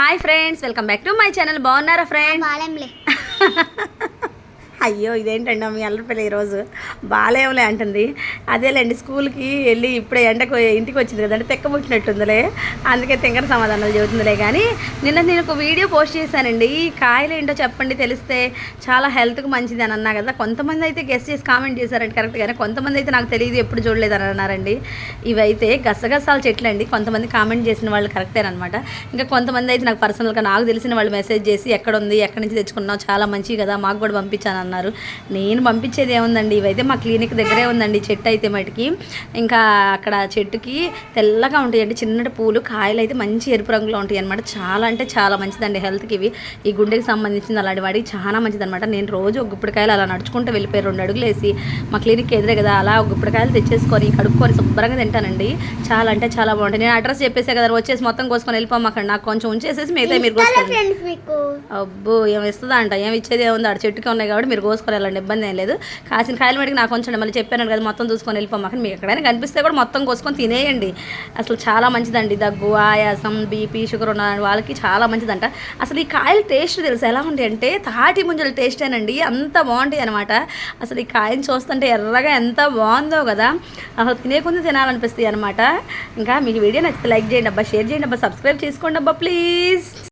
Hi friends welcome back to my channel బాగున్నారా friends అయ్యో ఇదేంటండి మీ అల్లరిపల్లి ఈరోజు. బాగాలేవులే అంటుంది. అదేలేండి స్కూల్కి వెళ్ళి ఇప్పుడే ఎండకు ఇంటికి వచ్చింది కదండి తెక్కబుట్టినట్టుందిలే అందుకే తింగర సమాధానాలు చెబుతుందిలే. కానీ నిన్న నేను ఒక వీడియో పోస్ట్ చేశానండి. ఈ కాయలు ఏంటో చెప్పండి తెలిస్తే చాలా హెల్త్కి మంచిది అని అన్నా కదా. కొంతమంది అయితే గెస్ట్ చేసి కామెంట్ చేశారండి కరెక్ట్గానే కొంతమంది అయితే నాకు తెలియదు ఎప్పుడు చూడలేదని అన్నారండి. ఇవైతే గసగసాల చెట్లు అండి కొంతమంది కామెంట్ చేసిన వాళ్ళు కరెక్టేనమాట ఇంకా కొంతమంది అయితే నాకు పర్సనల్గా నాకు తెలిసిన వాళ్ళు మెసేజ్ చేసి ఎక్కడ ఉంది ఎక్కడి నుంచి తెచ్చుకున్నావు చాలా మంచిది కదా మాకు కూడా పంపించాను అన్నారు. నేను పంపించేది ఏముందండి? ఇవైతే మా క్లినిక్ దగ్గరే ఉందండి చెట్టు అయితే మటుకి. ఇంకా అక్కడ చెట్టుకి తెల్లగా ఉంటాయండి చిన్నటి పూలు కాయలు అయితే మంచి ఎరుపు రంగులో ఉంటాయి అనమాట చాలా అంటే చాలా మంచిదండి హెల్త్కి ఇవి. ఈ గుండెకి సంబంధించింది అలాంటి వాడికి చాలా మంచిది అనమాట నేను రోజు ఒక గుప్పిడికాయలు అలా నడుచుకుంటూ వెళ్ళిపోయి రెండు అడుగులు వేసి మా క్లినిక్ ఎదురే కదా అలా ఒక గుప్పిడికాయలు తెచ్చేసుకొని కడుక్కొని శుభ్రంగా తింటానండి. చాలా అంటే చాలా బాగుంటాయి. నేను అడ్రస్ చెప్పేసే కదా వచ్చేసి మొత్తం కోసుకొని వెళ్ళిపోమాకండి నాకు కొంచెం ఉంచేసేసి మిగతా మీరు కోసుకోండి. అబ్బో ఏమి ఇస్తుందా అంట ఏమి ఇచ్చేది ఏముంది? ఆడ చెట్టుకి ఉన్నాయి కాబట్టి మీరు కోసుకొని వెళ్ళండి ఇబ్బంది ఏం లేదు. కాసిన కాయలు మటుకు నాకు కొంచెం మళ్ళీ చెప్పాను కదా మొత్తం చూసుకొని వెళ్ళిపోమాకండి మీకు ఎక్కడైనా కనిపిస్తే కూడా మొత్తం కోసుకొని తినేయండి. అసలు చాలా మంచిదండి. దగ్గు ఆయాసం బీపీ షుగర్ ఉన్న వాళ్ళకి చాలా మంచిదంట. అసలు ఈ కాయల టేస్ట్ తెలుసు? ఎలా ఉంది అంటే తాటి ముంజల టేస్టేనండి అంత బాగుంటాయి అనమాట అసలు ఈ కాయని చూస్తుంటే ఎర్రగా ఎంత బాగుందో కదా. అసలు తినే తినాలనిపిస్తుంది తినాలనిపిస్తాయి అనమాట ఇంకా మీకు వీడియో నచ్చితే లైక్ చేయండి అబ్బా షేర్ చేయండి అబ్బా సబ్స్క్రైబ్ చేసుకోండి అబ్బా ప్లీజ్